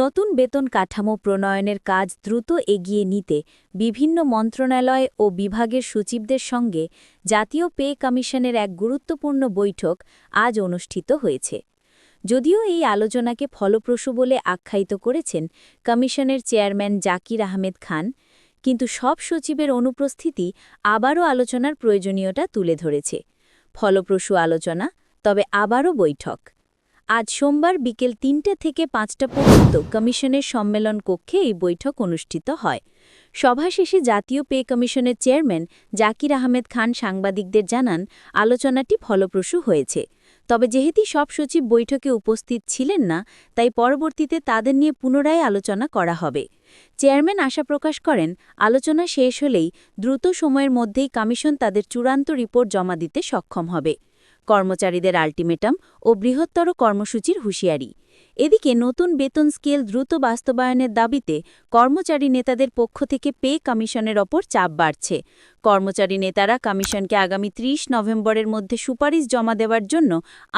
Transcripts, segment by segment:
নতুন বেতন কাঠামো প্রণয়নের কাজ দ্রুত এগিয়ে নিতে বিভিন্ন মন্ত্রণালয় ও বিভাগের সচিবদের সঙ্গে জাতীয় পে কমিশনের এক গুরুত্বপূর্ণ বৈঠক আজ অনুষ্ঠিত হয়েছে। যদিও এই আলোচনাকে ফলপ্রসূ বলে আখ্যায়িত করেছেন কমিশনের চেয়ারম্যান জাকির আহমেদ খান, কিন্তু সব সচিবের অনুপস্থিতি আবারও আলোচনার প্রয়োজনীয়তা তুলে ধরেছে। ফলপ্রসূ আলোচনা, তবে আবারও বৈঠক। আজ সোমবার বিকেল তিনটে থেকে পাঁচটা পর্যন্ত কমিশনের সম্মেলন কক্ষে এই বৈঠক অনুষ্ঠিত হয়। সভা শেষে জাতীয় পে কমিশনের চেয়ারম্যান জাকির আহমেদ খান সাংবাদিকদের জানান, আলোচনাটি ফলপ্রসূ হয়েছে। তবে যেহেতু সব সচিব বৈঠকে উপস্থিত ছিলেন না, তাই পরবর্তীতে তাদের নিয়ে পুনরায় আলোচনা করা হবে। চেয়ারম্যান আশা প্রকাশ করেন, আলোচনা শেষ হলেই দ্রুত সময়ের মধ্যেই কমিশন তাদের চূড়ান্ত রিপোর্ট জমা দিতে সক্ষম হবে। কর্মচারীদের আল্টিমেটাম ও বৃহত্তর কর্মসূচির হুঁশিয়ারি। এদিকে নতুন বেতন স্কেল দ্রুত বাস্তবায়নের দাবিতে কর্মচারী নেতাদের পক্ষ থেকে পে কমিশনের ওপর চাপ বাড়ছে। কর্মচারী নেতারা কমিশনকে আগামী ৩০ নভেম্বরের মধ্যে সুপারিশ জমা দেওয়ার জন্য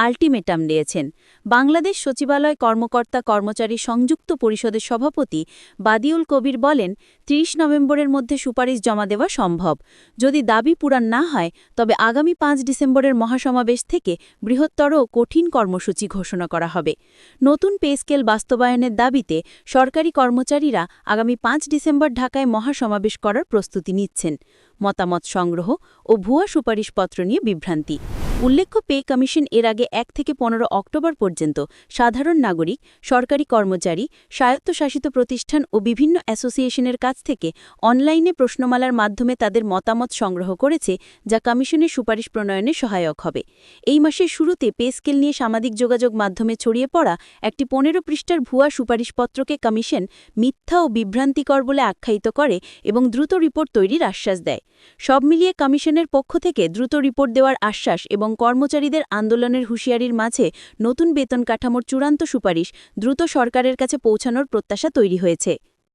আল্টিমেটাম দিয়েছেন। বাংলাদেশ সচিবালয় কর্মকর্তা কর্মচারী সংযুক্ত পরিষদের সভাপতি বাদিউল কবির বলেন ৩০ নভেম্বরের মধ্যে সুপারিশ জমা দেওয়া সম্ভব। যদি দাবি পূরণ না হয়, তবে আগামী পাঁচ ডিসেম্বরের মহাসমাবেশ থেকে বৃহত্তর ও কঠিন কর্মসূচি ঘোষণা করা হবে। নতুন পে স্কেল বাস্তবায়নের দাবিতে সরকারি কর্মচারীরা আগামী পাঁচ ডিসেম্বর ঢাকায় মহাসমাবেশ করার প্রস্তুতি নিচ্ছেন। মতামত সংগ্রহ ও ভুয়া সুপারিশপত্র নিয়ে বিভ্রান্তি। উল্লেখ্য পে কমিশন এর আগে এক থেকে পনেরো অক্টোবর পর্যন্ত সাধারণ নাগরিক, সরকারি কর্মচারী, স্বায়ত্তশাসিত প্রতিষ্ঠান ও বিভিন্ন অ্যাসোসিয়েশনের কাছ থেকে অনলাইনে প্রশ্নমালার মাধ্যমে তাদের মতামত সংগ্রহ করেছে, যা কমিশনের সুপারিশ প্রণয়নে সহায়ক হবে। এই মাসের শুরুতে পে স্কেল নিয়ে সামাজিক যোগাযোগ মাধ্যমে ছড়িয়ে পড়া একটি পনেরো পৃষ্ঠার ভুয়া সুপারিশপত্রকে কমিশন মিথ্যা ও বিভ্রান্তিকর বলে আখ্যায়িত করে এবং দ্রুত রিপোর্ট তৈরির আশ্বাস দেয়। সব মিলিয়ে কমিশনের পক্ষ থেকে দ্রুত রিপোর্ট দেওয়ার আশ্বাস এবং কর্মচারীদের আন্দোলনের হুঁশিয়ারির মাঝে নতুন বেতন কাঠামোর চূড়ান্ত সুপারিশ দ্রুত সরকারের কাছে পৌঁছানোর প্রত্যাশা তৈরি হয়েছে।